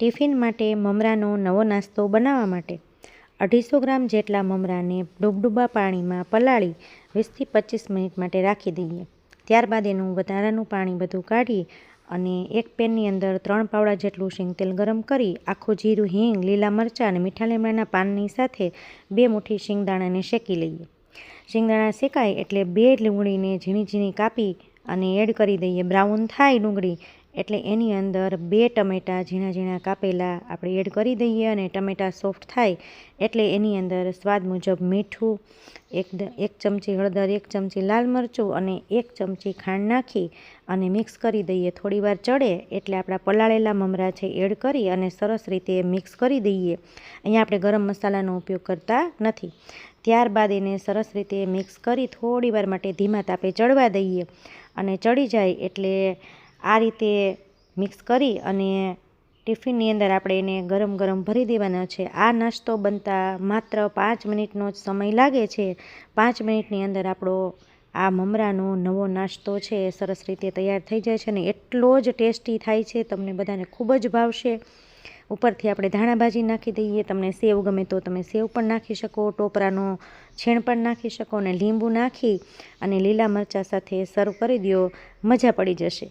Tiffin માટે મમરાનો નવો નાસ્તો બનાવવા માટે અઢીસો ગ્રામ જેટલા મમરાને ડૂબડૂબા પાણીમાં પલાળી વીસથી પચીસ મિનિટ માટે રાખી દઈએ. ત્યારબાદ એનું વધારાનું પાણી બધું કાઢી અને એક પેનની અંદર ત્રણ પાવડા જેટલું શીંગ તેલ ગરમ કરી આખું જીરું, હિંગ, લીલા મરચાં અને મીઠા લીમડાના પાનની સાથે બે મુઠ્ઠી શિંગદાણાને શેકી લઈએ. શિંગદાણા શેકાય એટલે બે ડુંગળીને ઝીણી ઝીણી કાપી અને એડ કરી દઈએ. બ્રાઉન થાય ડુંગળી એટલે એની અંદર બે ટમેટાં ઝીણા ઝીણા કાપેલા આપણે એડ કરી દઈએ અને ટમેટાં સોફ્ટ થાય એટલે એની અંદર સ્વાદ મુજબ મીઠું, એક એક ચમચી હળદર, એક ચમચી લાલ મરચું અને એક ચમચી ખાંડ નાખી અને મિક્સ કરી દઈએ. થોડીવાર ચડે એટલે આપણા પલાળેલા મમરા છે એડ કરી અને સરસ રીતે મિક્સ કરી દઈએ. અહીંયા આપણે ગરમ મસાલાનો ઉપયોગ કરતા નથી. ત્યારબાદ એને સરસ રીતે મિક્સ કરી થોડીવાર માટે ધીમા તાપે ચડવા દઈએ અને ચડી જાય એટલે આ રીતે મિક્સ કરી અને ટિફિનની અંદર આપણે એને ગરમ ગરમ ભરી દેવાના છે. આ નાસ્તો બનતા માત્ર પાંચ મિનિટનો જ સમય લાગે છે. પાંચ મિનિટની અંદર આપણો આ મમરાનો નવો નાસ્તો છે એ સરસ રીતે તૈયાર થઈ જાય છે અને એટલો જ ટેસ્ટી થાય છે, તમને બધાને ખૂબ જ ભાવશે. ઉપરથી આપણે ધાણાભાજી નાખી દઈએ, તમને સેવ ગમે તો તમે સેવ પણ નાખી શકો, ટોપરાનો છીણ પણ નાખી શકો અને લીંબુ નાખી અને લીલા મરચાં સાથે સર્વ કરી દો મજા પડી જશે.